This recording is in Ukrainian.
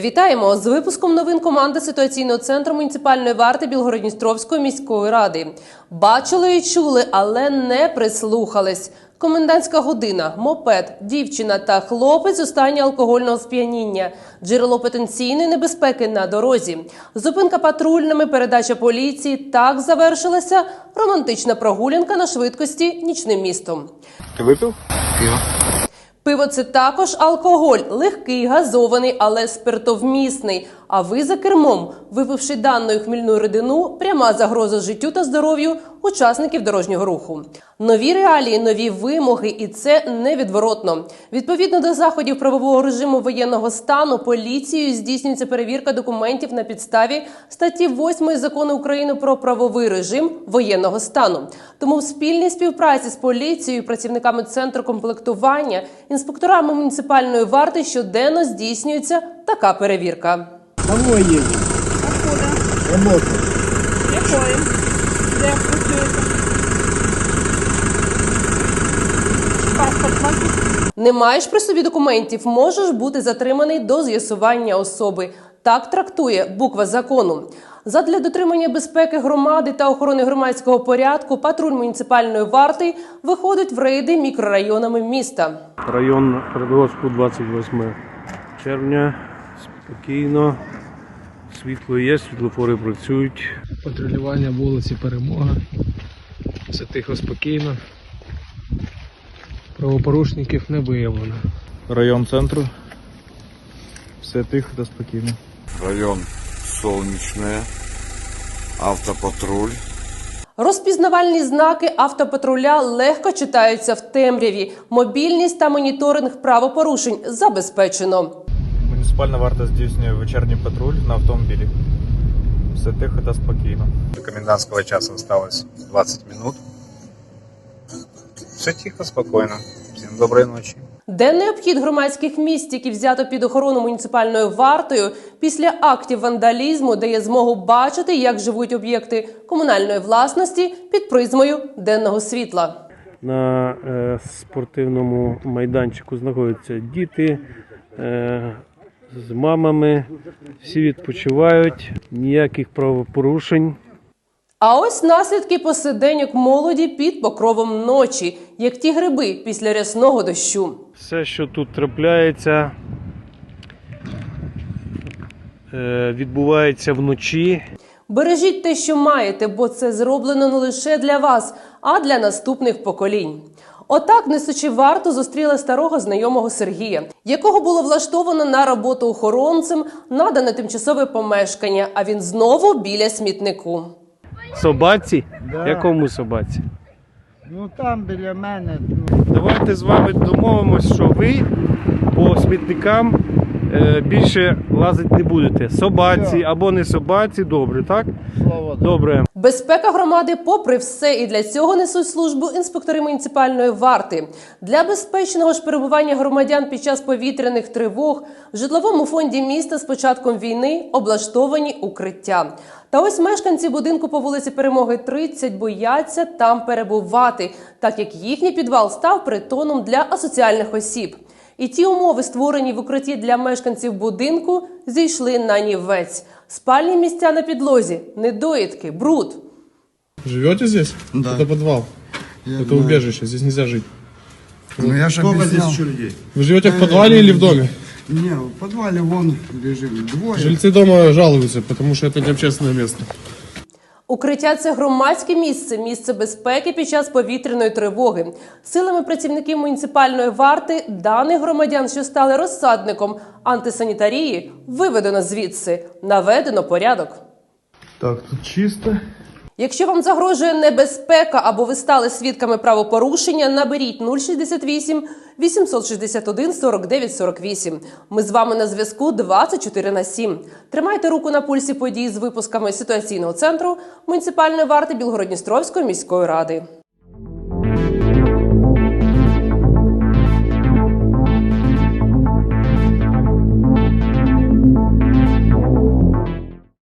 Вітаємо з випуском новин команди ситуаційного центру муніципальної варти Білгородністровської міської ради. Бачили і чули, але не прислухались. Комендантська година, мопед, дівчина та хлопець у стані алкогольного сп'яніння, джерело потенційної небезпеки на дорозі, зупинка патрульними, передача поліції. Так завершилася романтична прогулянка на швидкості нічним містом. Ты выпил? Пиво. Пиво це також алкоголь, легкий, газований, але спиртовмісний. А ви за кермом, випивши даною хмільну рідину, пряма загроза життю та здоров'ю учасників дорожнього руху. Нові реалії, нові вимоги, і це невідворотно. Відповідно до заходів правового режиму воєнного стану, поліцією здійснюється перевірка документів на підставі статті 8 закону України про правовий режим воєнного стану. Тому в спільній співпраці з поліцією, працівниками центру комплектування, інспекторами муніципальної варти щоденно здійснюється така перевірка. Домой едем. Откуда? Работа. Якої? Де працюєте? Паспорт бачите? Не маєш при собі документів, можеш бути затриманий до з'ясування особи. Так трактує буква закону. Задля дотримання безпеки громади та охорони громадського порядку патруль муніципальної варти виходить в рейди мікрорайонами міста. Район Радгоспу 28 червня. Спокійно. Світло є, світлофори працюють. Патрулювання вулиці Перемога. Все тихо, спокійно. Правопорушників не виявлено. Район центру. Все тихо та спокійно. район Солнечное, автопатруль. Розпізнавальні знаки автопатруля легко читаються в темряві. Мобільність та моніторинг правопорушень забезпечено. Муніципальна варта здійснює вечірній патруль на автомобілі. Все тихо та спокійно. До комендантского часа осталось 20 минут. Все тихо, спокойно. Всем доброй ночи. Денний обхід громадських місць, які взято під охорону муніципальною вартою, після актів вандалізму дає змогу бачити, як живуть об'єкти комунальної власності під призмою денного світла. На е, спортивному майданчику знаходяться діти е, з мамами. Всі відпочивають, ніяких правопорушень. А ось наслідки посиденьок молоді під покровом ночі, як ті гриби після рясного дощу. Все, що тут трапляється, е, відбувається вночі. Бережіть те, що маєте, бо це зроблено не лише для вас, а для наступних поколінь. Отак, несучи варту, зустріла старого знайомого Сергія, якого було влаштовано на роботу охоронцем, надане тимчасове помешкання, а він знову біля смітнику. Собаці? Да. Якому собаці? Ну там біля мене. Ну, Давайте з вами домовимось, що ви по смітникам е, більше лазити не будете. Собаці Все. або не собаці, добре, так? слава. Добре. Безпека громади, попри все, і для цього несуть службу інспектори муніципальної варти для безпечного ж перебування громадян під час повітряних тривог в житловому фонді міста з початком війни облаштовані укриття. Та ось мешканці будинку по вулиці Перемоги 30 бояться там перебувати, так як їхній підвал став притоном для асоціальних осіб. І ті умови, створені в укритті для мешканців будинку, зійшли на нівець. Спальні місця на підлозі, недоїдки, бруд. Живете здесь? Да. Это подвал. Я это знаю. убежище, здесь нельзя жить. Ну я же объяснял. Вы живете в подвале или в доме? Не, в подвале вон лежим двое. Жильцы дома жалуются, потому что это не общественное место. Укриття це громадське місце, місце безпеки під час повітряної тривоги. Силами працівників муніципальної варти даних громадян, що стали розсадником антисанітарії, виведено звідси, наведено порядок. Так, тут чисто. Якщо вам загрожує небезпека або ви стали свідками правопорушення, наберіть 068 861 49 48. Ми з вами на зв'язку 24 на 7. Тримайте руку на пульсі подій з випусками ситуаційного центру муніципальної варти Білгородністровської міської ради.